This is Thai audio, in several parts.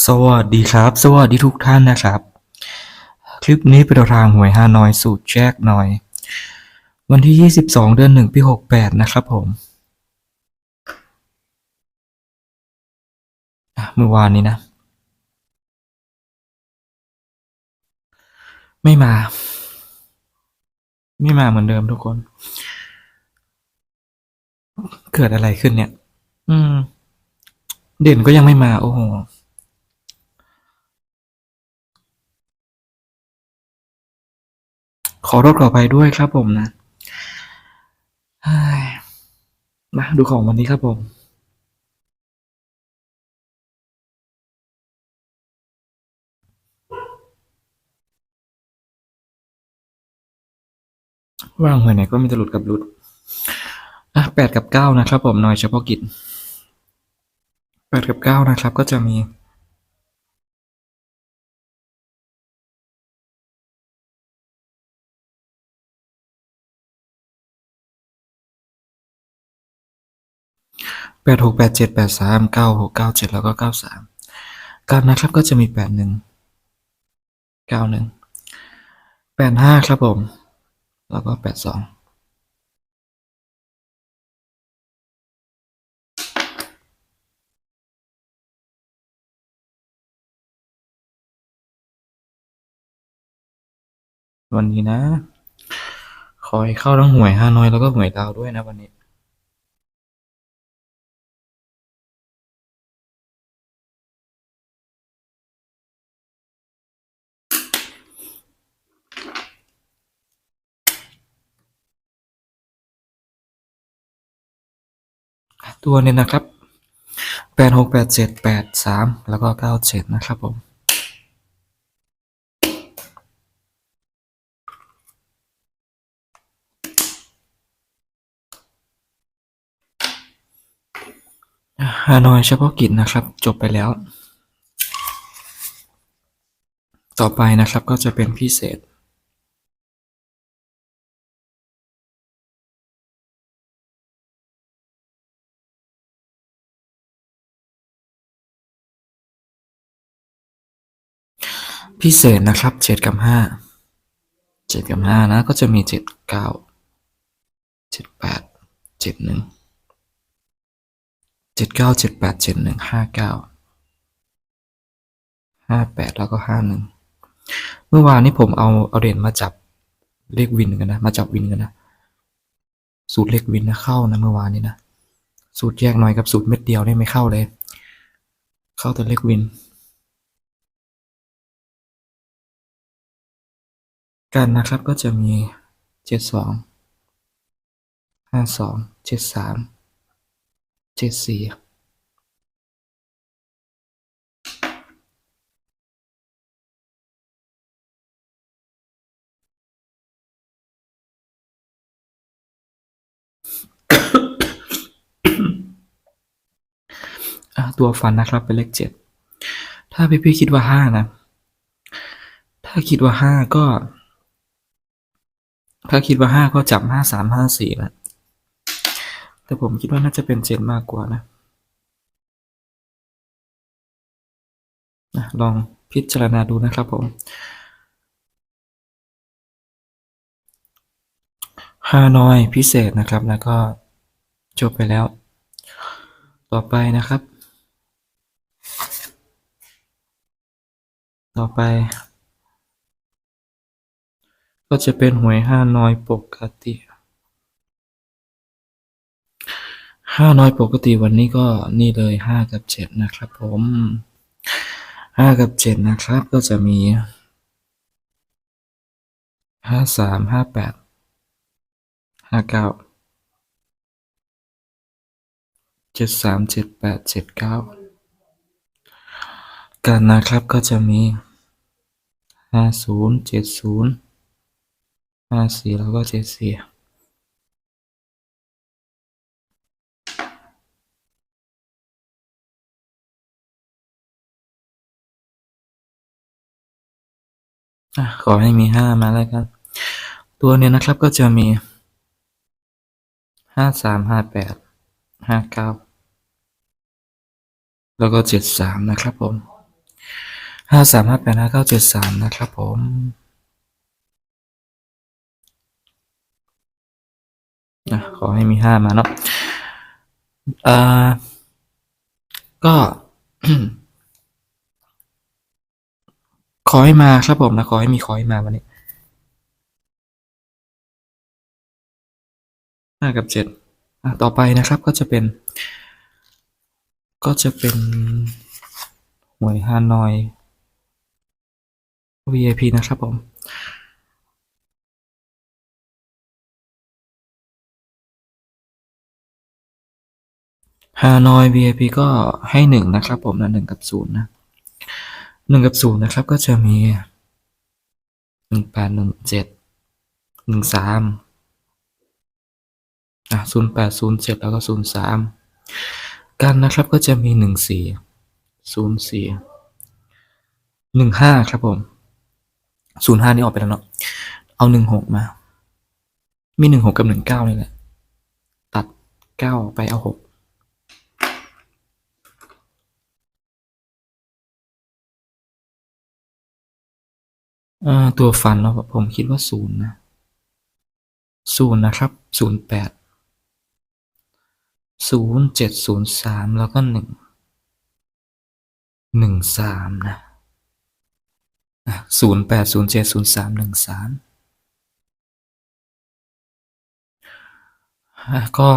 สวัสดีครับ สวัสดีทุกท่านนะครับ คลิปนี้เป็นทางหวยฮานอยสูตรแจกหน่อย วันที่ 22 เดือน1ปี 68 นะครับผม เมื่อวานนี้นะ ไม่มา ไม่มาเหมือนเดิมทุกคน เกิดอะไรขึ้นเนี่ย อืม เด่นก็ยังไม่มา โอ้โห ขอโทษขออภัยด้วยครับผมนะมาดูของวันนี้ครับผมว่างหวยไหนก็มีแตหลุดกับหลุดอะแปดกับเก้านะครับผมหน่อยเฉพาะกิจแปดกับเก้านะครับ ก็จะมี แปดหกแปดเจ็ดแปดสามเก้าหกเก้าเจ็ดแล้วก็เก้าสามการนะครับก็จะมีแปดหนึ่งเก้าหนึ่งแปดห้าครับผม แล้วก็แปดสองวันนี้นะ ขอให้เข้าทั้งหวยฮาน้อยแล้วก็หวยดาวด้วยนะวันนี้ ตัวเนี่ยนะครับแปดหกแปดเจ็ดแปดสามแล้วก็เก้าเจ็ดนะครับผมฮานอยเฉพาะกิจนะครับ จบไปแล้ว ต่อไปนะครับก็จะเป็นพิเศษ พิเศษนะครับเจ็ดกับห้าเจ็ดกับห้านะก็จะมีเจ็ดเก้าเจ็ดแปดเจ็ดหนึ่งเจ็ดเก้าเจ็ดแปดเจ็ดหนึ่งห้าเก้าห้าแปดแล้วก็ห้าหนึ่งเมื่อวานนี้ผมเอาเอาเด่นมาจับเลขวินกันนะ มาจับวินกันนะ สูตรเลขวินนะเข้านะเมื่อวานนี้นะ สูตรแยกหน่อยกับสูตรเม็ดเดียวเนี่ยไม่เข้าเลย เข้าแต่เลขวิน กันนะครับก็จะมีเจ็ดสองห้าสองเจ็ดสามเจ็ดสี่ตัวฟันนะครับเป็นเลขเจ็ด ถ้าพี่พี่ๆคิดว่าห้านะ ถ้าคิดว่าห้าก็ ถ้าคิดว่าห้าก็จับห้าสามห้าสี่นะ แต่ผมคิดว่าน่าจะเป็นเจ็ดมากกว่านะนะลองพิจารณาดูนะครับผมฮานอยพิเศษนะครับ แล้วก็จบไปแล้ว ต่อไปนะครับ ต่อไป ก็จะเป็นหวยห้าน้อยปกติห้าน้อยปกติวันนี้ก็นี่เลยห้ากับเจ็ดนะครับผมห้ากับเจ็ดนะครับก็จะมีห้าสามห้าแปดห้าเก้าเจ็ดสามเจ็ดแปดเจ็ดเก้ากันนะครับก็จะมีห้าศูนย์เจ็ดศูนย์ ห้าสี่แล้วก็เจ็ดสี่อะขอให้มีห้ามาแล้วกัน ตัวเนี้ยนะครับก็จะมีห้าสามห้าแปดห้าเก้าแล้วก็เจ็ดสามนะครับผมห้าสามห้าแปดห้าเก้าเจ็ดสามนะครับผม นะขอให้มีห้ามาเนาะอ่าก็ขอให้มาครับผมนะขอให้มีขอให้มาวันนี้ห้ากับเจ็ดต่อไปนะครับก็จะเป็น ก็จะเป็นหวยฮานอย VIP นะครับผม ฮานอย VIP ก็ให้หนึ่งนะครับ ผมนะหนึ่งกับศูนย์นะหนึ่งกับศูนย์นะครับก็จะมีหนึ่งแปดหนึ่งเจ็ดหนึ่งสามอะศูนย์แปดศูนย์เจ็ดแล้วก็ศูนย์สามกันนะครับก็จะมีหนึ่งสี่ศูนย์สี่หนึ่งห้าครับผมศูนย์ห้านี่ออกไปแล้วเนาะเอาหนึ่งหกมา มีหนึ่งหกกับหนึ่งเก้านี่แหละตัดเก้าไปเอาหก ตัวฟันเนาผมคิดว่าศูนย์นะศูนย์นะครับศูนย์แปดศูนย์เจ็ดศูนย์สามแล้วก็หนึ่งหนึ่งสามนะศูนย์แปดศูนย์เจ็ดศูนย์สามหนึ่งสามก็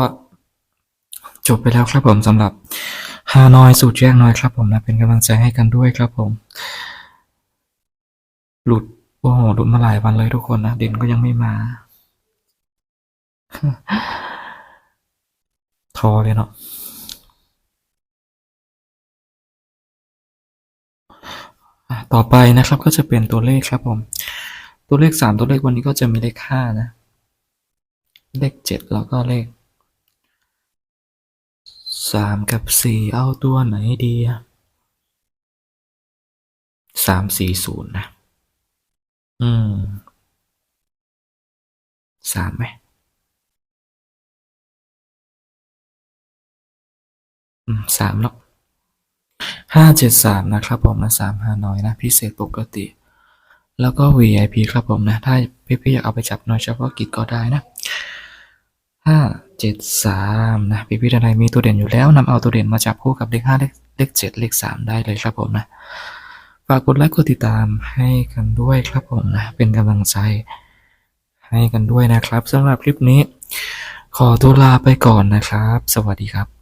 จบไปแล้วครับผมสำหรับฮานอยสูตรแยกน้อยครับผมนะเป็นกำลังใจให้กันด้วยครับผม หลุด โอ้โหหลุดมาหลายวันเลยทุกคนนะ เด่นก็ยังไม่มาท้อเลยเนาะต่อไปนะครับก็จะเป็นตัวเลขครับผม ตัวเลขสามตัวเลขวันนี้ก็จะมีเลขห้านะ เลขเจ็ดแล้วก็เลขสามกับสี่เอาตัวไหนดีสามสี่ศูนย์นะ อืม สามไหม อืมสามเนาะห้าเจ็ดสามนะครับผมนะสามห้าน้อยนะ พิเศษปกติ แล้วก็ VIP ครับผมนะ ถ้าพี่ๆอยากเอาไปจับหน่อยเฉพาะกิจก็ได้นะห้าเจ็ดสามนะพี่ๆท่านใดมีตัวเด่นอยู่แล้วนำเอาตัวเด่นมาจับคู่กับเลขห้าเลขเลขเจ็ดเลขสามได้เลยครับผมนะ ฝากกดไลค์กดติดตามให้กันด้วยครับผมนะ เป็นกำลังใจให้กันด้วยนะครับสำหรับคลิปนี้ ขอตัวลาไปก่อนนะครับ สวัสดีครับ